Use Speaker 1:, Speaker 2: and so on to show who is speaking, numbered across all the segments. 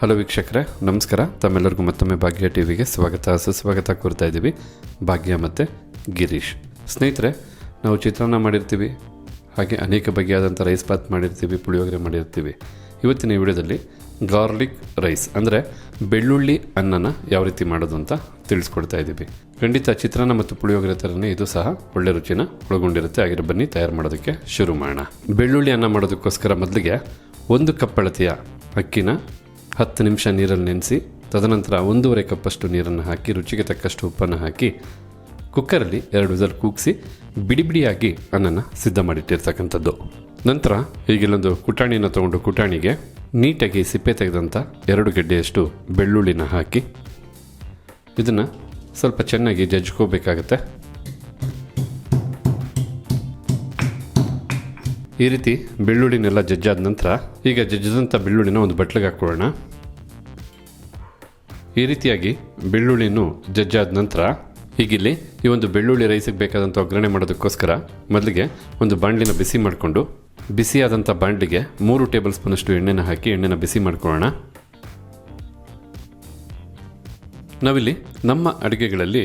Speaker 1: Hello ವೀಕ್ಷಕರೇ, ನಮಸ್ಕಾರ. ತಮ್ಮೆಲ್ಲರಿಗೂ ಮತ್ತೊಮ್ಮೆ ಭಾಗ್ಯ ಟಿವಿಗೆ ಸ್ವಾಗತ. ಸುಸ್ವಾಗತ ಕೋರ್ತಾ ಇದ್ದೀವಿ. ಭಾಗ್ಯ ಮತ್ತು ಗಿರೀಶ್. ಸ್ನೇಹಿತರೆ, ನಾವು ಚಿತ್ರಾನ್ನ ಮಾಡಿರ್ತೀವಿ, ಹಾಗೆ ಅನೇಕ ಬಗೆಯಾದಂಥ ರೈಸ್ ಬಾತ್ ಮಾಡಿರ್ತೀವಿ, ಪುಳಿಯೋಗರೆ ಮಾಡಿರ್ತೀವಿ. ಇವತ್ತಿನ ಈ ವಿಡಿಯೋದಲ್ಲಿ ಗಾರ್ಲಿಕ್ ರೈಸ್, ಅಂದರೆ ಬೆಳ್ಳುಳ್ಳಿ ಅನ್ನನ ಯಾವ ರೀತಿ ಮಾಡೋದು ಅಂತ ತಿಳಿಸ್ಕೊಡ್ತಾ ಇದ್ದೀವಿ. ಖಂಡಿತ ಚಿತ್ರಾನ್ನ ಮತ್ತು ಪುಳಿಯೋಗರೆ ಥರನೇ ಇದು ಸಹ ಒಳ್ಳೆ ರುಚಿನ ಒಳಗೊಂಡಿರುತ್ತೆ. ಹಾಗೆ ಬನ್ನಿ, ತಯಾರು ಮಾಡೋದಕ್ಕೆ ಶುರು ಮಾಡೋಣ. ಬೆಳ್ಳುಳ್ಳಿ ಅನ್ನ ಮಾಡೋದಕ್ಕೋಸ್ಕರ ಮೊದಲಿಗೆ ಒಂದು ಕಪ್ ಅಳತೆಯ ಅಕ್ಕಿನ ಹತ್ತು ನಿಮಿಷ ನೀರಲ್ಲಿ ನೆನೆಸಿ, ತದನಂತರ ಒಂದೂವರೆ ಕಪ್ಪಷ್ಟು ನೀರನ್ನು ಹಾಕಿ, ರುಚಿಗೆ ತಕ್ಕಷ್ಟು ಉಪ್ಪನ್ನು ಹಾಕಿ, ಕುಕ್ಕರಲ್ಲಿ ಎರಡು ವಿಸಲ್ ಕೂಗಿಸಿ ಬಿಡಿ ಬಿಡಿಯಾಗಿ ಅನ್ನನ ಸಿದ್ಧ ಮಾಡಿಟ್ಟಿರ್ತಕ್ಕಂಥದ್ದು. ನಂತರ ಈಗಿಲ್ಲೊಂದು ಕುಟಾಣಿಯನ್ನು ತಗೊಂಡು ಕುಟಾಣಿಗೆ ನೀಟಾಗಿ ಸಿಪ್ಪೆ ತೆಗೆದಂಥ ಎರಡು ಗೆಡ್ಡೆಯಷ್ಟು ಬೆಳ್ಳುಳ್ಳಿನ ಹಾಕಿ, ಇದನ್ನು ಸ್ವಲ್ಪ ಚೆನ್ನಾಗಿ ಜಜ್ಕೋಬೇಕಾಗತ್ತೆ. ಈ ರೀತಿ ಬೆಳ್ಳುಳ್ಳಿನೆಲ್ಲ ಜಜ್ಜಾದ ನಂತರ ಈಗ ಜಜ್ಜಿದಂಥ ಬೆಳ್ಳುಳ್ಳಿನ ಒಂದು ಬಟ್ಲಿಗೆ ಹಾಕ್ಕೊಳ್ಳೋಣ. ಈ ರೀತಿಯಾಗಿ ಬೆಳ್ಳುಳ್ಳಿನೂ ಜಜ್ಜಾದ ನಂತರ ಈಗಿಲ್ಲಿ ಈ ಒಂದು ಬೆಳ್ಳುಳ್ಳಿ ರೈಸಿಗೆ ಬೇಕಾದಂಥ ಒಗ್ಗರಣೆ ಮಾಡೋದಕ್ಕೋಸ್ಕರ ಮೊದಲಿಗೆ ಒಂದು ಬಾಣಲಿನ ಬಿಸಿ ಮಾಡಿಕೊಂಡು ಬಿಸಿಯಾದಂಥ ಬಾಣಲಿಗೆ ಮೂರು ಟೇಬಲ್ ಸ್ಪೂನಷ್ಟು ಎಣ್ಣೆನ ಹಾಕಿ ಎಣ್ಣೆನ ಬಿಸಿ ಮಾಡ್ಕೊಳ್ಳೋಣ. ನಾವಿಲ್ಲಿ ನಮ್ಮ ಅಡುಗೆಗಳಲ್ಲಿ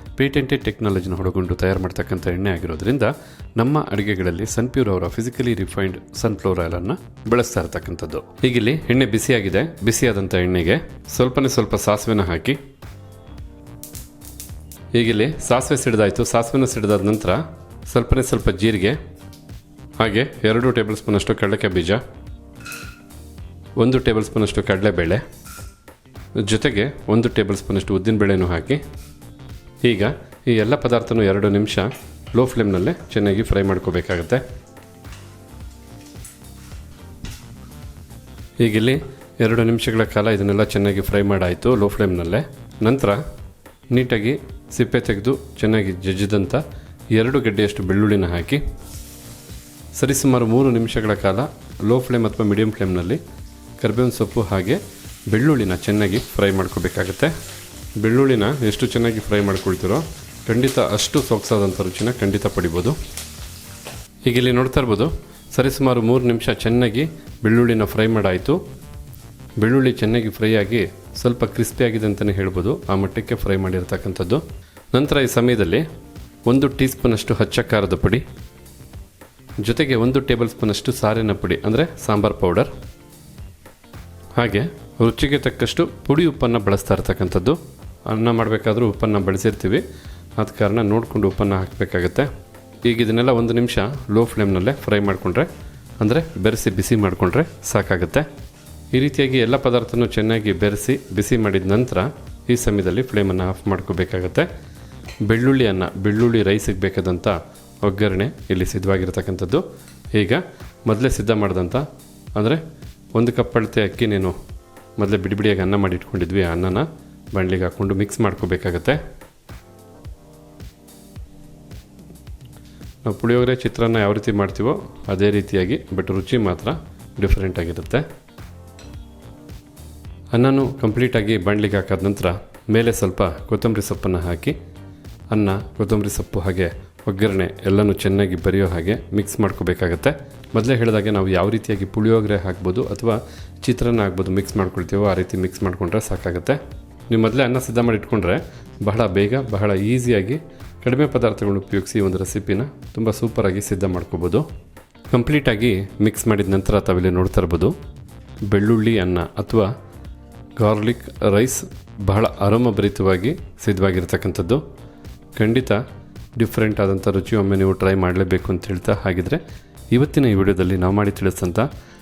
Speaker 1: ಪೇಟೆಂಟೆಡ್ ಟೆಕ್ನಾಲಜಿನ ಹೊಡಗೊಂಡು ತಯಾರು ಮಾಡ್ತಕ್ಕಂಥ ಎಣ್ಣೆ ಆಗಿರೋದ್ರಿಂದ ನಮ್ಮ ಅಡುಗೆಗಳಲ್ಲಿ ಸನ್ಪ್ಯೂರ್ ಅವರ ಫಿಸಿಕಲಿ ರಿಫೈನ್ಡ್ ಸನ್ಫ್ಲವರ್ ಆಯಿಲನ್ನು ಬಳಸ್ತಾ ಇರತಕ್ಕಂಥದ್ದು. ಹೀಗಿಲ್ಲಿ ಎಣ್ಣೆ ಬಿಸಿಯಾಗಿದೆ. ಬಿಸಿಯಾದಂಥ ಎಣ್ಣೆಗೆ ಸ್ವಲ್ಪನೇ ಸ್ವಲ್ಪ ಸಾಸಿವೆನ ಹಾಕಿ. ಹೀಗಿಲ್ಲಿ ಸಾಸಿವೆ ಸಿಡಿದಾಯಿತು. ಸಾಸಿವೆನ ಸಿಡಿದಾದ ನಂತರ ಸ್ವಲ್ಪನೇ ಸ್ವಲ್ಪ ಜೀರಿಗೆ, ಹಾಗೆ ಎರಡು ಟೇಬಲ್ ಸ್ಪೂನಷ್ಟು ಕಡಲೆಕಾಯಿ ಬೀಜ, ಒಂದು ಟೇಬಲ್ ಸ್ಪೂನಷ್ಟು ಕಡಲೆಬೇಳೆ, ಜೊತೆಗೆ ಒಂದು ಟೇಬಲ್ ಸ್ಪೂನಷ್ಟು ಉದ್ದಿನಬೇಳೆನೂ ಹಾಕಿ. ಈಗ ಈ ಎಲ್ಲ ಪದಾರ್ಥನೂ ಎರಡು ನಿಮಿಷ ಲೋ ಫ್ಲೇಮ್ನಲ್ಲೇ ಚೆನ್ನಾಗಿ ಫ್ರೈ ಮಾಡ್ಕೋಬೇಕಾಗತ್ತೆ. ಈಗಿಲ್ಲಿ ಎರಡು ನಿಮಿಷಗಳ ಕಾಲ ಇದನ್ನೆಲ್ಲ ಚೆನ್ನಾಗಿ ಫ್ರೈ ಮಾಡಾಯಿತು ಲೋ ಫ್ಲೇಮ್ನಲ್ಲೇ ನಂತರ ನೀಟಾಗಿ ಸಿಪ್ಪೆ ತೆಗೆದು ಚೆನ್ನಾಗಿ ಜಜ್ಜಿದಂಥ ಎರಡು ಗಡ್ಡೆಯಷ್ಟು ಬೆಳ್ಳುಳ್ಳಿನ ಹಾಕಿ ಸರಿಸುಮಾರು ಮೂರು ನಿಮಿಷಗಳ ಕಾಲ ಲೋ ಫ್ಲೇಮ್ ಅಥವಾ ಮೀಡಿಯಂ ಫ್ಲೇಮ್ನಲ್ಲಿ ಕರ್ಬೇವಿನ ಸೊಪ್ಪು ಹಾಗೆ ಬೆಳ್ಳುಳ್ಳಿನ ಚೆನ್ನಾಗಿ ಫ್ರೈ ಮಾಡ್ಕೋಬೇಕಾಗತ್ತೆ. ಬೆಳ್ಳುಳ್ಳಿನ ಎಷ್ಟು ಚೆನ್ನಾಗಿ ಫ್ರೈ ಮಾಡ್ಕೊಳ್ತೀರೋ ಖಂಡಿತ ಅಷ್ಟು ಸೊಗಸಾದಂಥ ರುಚಿನ ಖಂಡಿತ ಪಡಿಬೋದು. ಈಗ ಇಲ್ಲಿ ನೋಡ್ತಾ ಇರ್ಬೋದು, ಸರಿಸುಮಾರು ಮೂರು ನಿಮಿಷ ಚೆನ್ನಾಗಿ ಬೆಳ್ಳುಳ್ಳಿನ ಫ್ರೈ ಮಾಡಾಯಿತು. ಬೆಳ್ಳುಳ್ಳಿ ಚೆನ್ನಾಗಿ ಫ್ರೈ ಆಗಿ ಸ್ವಲ್ಪ ಕ್ರಿಸ್ಪಿ ಆಗಿದೆ ಅಂತಲೇ ಹೇಳ್ಬೋದು, ಆ ಮಟ್ಟಕ್ಕೆ ಫ್ರೈ ಮಾಡಿರ್ತಕ್ಕಂಥದ್ದು. ನಂತರ ಈ ಸಮಯದಲ್ಲಿ ಒಂದು ಟೀ ಸ್ಪೂನಷ್ಟು ಹಚ್ಚ ಖಾರದ ಪುಡಿ, ಜೊತೆಗೆ ಒಂದು ಟೇಬಲ್ ಸ್ಪೂನಷ್ಟು ಸಾರಿನ ಪುಡಿ, ಅಂದರೆ ಸಾಂಬಾರ್ ಪೌಡರ್. ಹಾಗೆ ರುಚಿಗೆ ತಕ್ಕಷ್ಟು ಪುಡಿ ಉಪ್ಪನ್ನು ಬಳಸ್ತಾ ಇರ್ತಕ್ಕಂಥದ್ದು. ಅನ್ನ ಮಾಡಬೇಕಾದ್ರೂ ಉಪ್ಪನ್ನು ಬಳಸಿರ್ತೀವಿ. ಆದ ಕಾರಣ ನೋಡಿಕೊಂಡು ಉಪ್ಪನ್ನು ಹಾಕಬೇಕಾಗತ್ತೆ. ಈಗ ಇದನ್ನೆಲ್ಲ ಒಂದು ನಿಮಿಷ ಲೋ ಫ್ಲೇಮ್ನಲ್ಲೇ ಫ್ರೈ ಮಾಡಿಕೊಂಡ್ರೆ, ಅಂದರೆ ಬೆರೆಸಿ ಬಿಸಿ ಮಾಡಿಕೊಂಡ್ರೆ ಸಾಕಾಗುತ್ತೆ. ಈ ರೀತಿಯಾಗಿ ಎಲ್ಲ ಪದಾರ್ಥನೂ ಚೆನ್ನಾಗಿ ಬೆರೆಸಿ ಬಿಸಿ ಮಾಡಿದ ನಂತರ ಈ ಸಮಯದಲ್ಲಿ ಫ್ಲೇಮನ್ನು ಆಫ್ ಮಾಡ್ಕೋಬೇಕಾಗತ್ತೆ. ಬೆಳ್ಳುಳ್ಳಿ ಅನ್ನ, ಬೆಳ್ಳುಳ್ಳಿ ರೈಸಿಗೆ ಬೇಕಾದಂಥ ಒಗ್ಗರಣೆ ಇಲ್ಲಿ ಸಿದ್ಧವಾಗಿರ್ತಕ್ಕಂಥದ್ದು. ಈಗ ಮೊದಲೇ ಸಿದ್ಧ ಮಾಡಿದಂಥ ಅಂದರೆ ಒಂದು ಕಪ್ ಅಳತೆ ಅಕ್ಕಿ ನೀನು ಮೊದಲೇ ಬಿಡಿ ಬಿಡಿಯಾಗಿ ಅನ್ನ ಮಾಡಿ ಇಟ್ಕೊಂಡಿದ್ವಿ ಅನ್ನನ. ಬಾಣಲಿಗೆ ಹಾಕ್ಕೊಂಡು ಮಿಕ್ಸ್ ಮಾಡ್ಕೋಬೇಕಾಗತ್ತೆ. ನಾವು ಪುಳಿಯೋಗರೆ, ಚಿತ್ರಾನ್ನ ಯಾವ ರೀತಿ ಮಾಡ್ತೀವೋ ಅದೇ ರೀತಿಯಾಗಿ ಬಟ್ ರುಚಿ ಮಾತ್ರ ಡಿಫ್ರೆಂಟ್ ಆಗಿರುತ್ತೆ. ಅನ್ನನೂ ಕಂಪ್ಲೀಟಾಗಿ ಬಾಣಲಿಗೆ ಹಾಕಾದ ನಂತರ ಮೇಲೆ ಸ್ವಲ್ಪ ಕೊತ್ತಂಬರಿ ಸೊಪ್ಪನ್ನು ಹಾಕಿ, ಅನ್ನ, ಕೊತ್ತಂಬರಿ ಸೊಪ್ಪು ಹಾಗೆ ಒಗ್ಗರಣೆ ಎಲ್ಲನೂ ಚೆನ್ನಾಗಿ ಬರೆಯೋ ಹಾಗೆ ಮಿಕ್ಸ್ ಮಾಡ್ಕೋಬೇಕಾಗತ್ತೆ. ಮೊದಲೇ ಹೇಳಿದಾಗೆ ನಾವು ಯಾವ ರೀತಿಯಾಗಿ ಪುಳಿಯೋಗರೆ ಹಾಕ್ಬೋದು ಅಥವಾ ಚಿತ್ರಾನ್ನ ಹಾಕ್ಬೋದು ಮಿಕ್ಸ್ ಮಾಡ್ಕೊಳ್ತೀವೋ ಆ ರೀತಿ ಮಿಕ್ಸ್ ಮಾಡಿಕೊಂಡ್ರೆ ಸಾಕಾಗುತ್ತೆ. ನೀವು ಮೊದಲೇ ಅನ್ನ ಸಿದ್ಧ ಮಾಡಿ ಇಟ್ಕೊಂಡ್ರೆ ಬಹಳ ಬೇಗ, ಬಹಳ ಈಸಿಯಾಗಿ ಕಡಿಮೆ ಪದಾರ್ಥಗಳನ್ನು ಉಪಯೋಗಿಸಿ ಒಂದು ರೆಸಿಪಿನ ತುಂಬ ಸೂಪರಾಗಿ ಸಿದ್ಧ ಮಾಡ್ಕೋಬೋದು. ಕಂಪ್ಲೀಟಾಗಿ ಮಿಕ್ಸ್ ಮಾಡಿದ ನಂತರ ತಾವಿಲ್ಲಿ ನೋಡ್ತಾ ಇರ್ಬೋದು, ಬೆಳ್ಳುಳ್ಳಿ ಅನ್ನ ಅಥವಾ ಗಾರ್ಲಿಕ್ ರೈಸ್ ಬಹಳ ಅರೋಮಭರಿತವಾಗಿ ಸಿದ್ಧವಾಗಿರ್ತಕ್ಕಂಥದ್ದು. ಖಂಡಿತ ಡಿಫ್ರೆಂಟ್ ಆದಂಥ ರುಚಿ ಒಮ್ಮೆ ನೀವು ಟ್ರೈ ಮಾಡಲೇಬೇಕು ಅಂತ ಹೇಳ್ತಾ, ಹಾಗಿದ್ರೆ ಇವತ್ತಿನ ಈ ವಿಡಿಯೋದಲ್ಲಿ ನಾವು ಮಾಡಿ ತಿಳಿಸಂಥ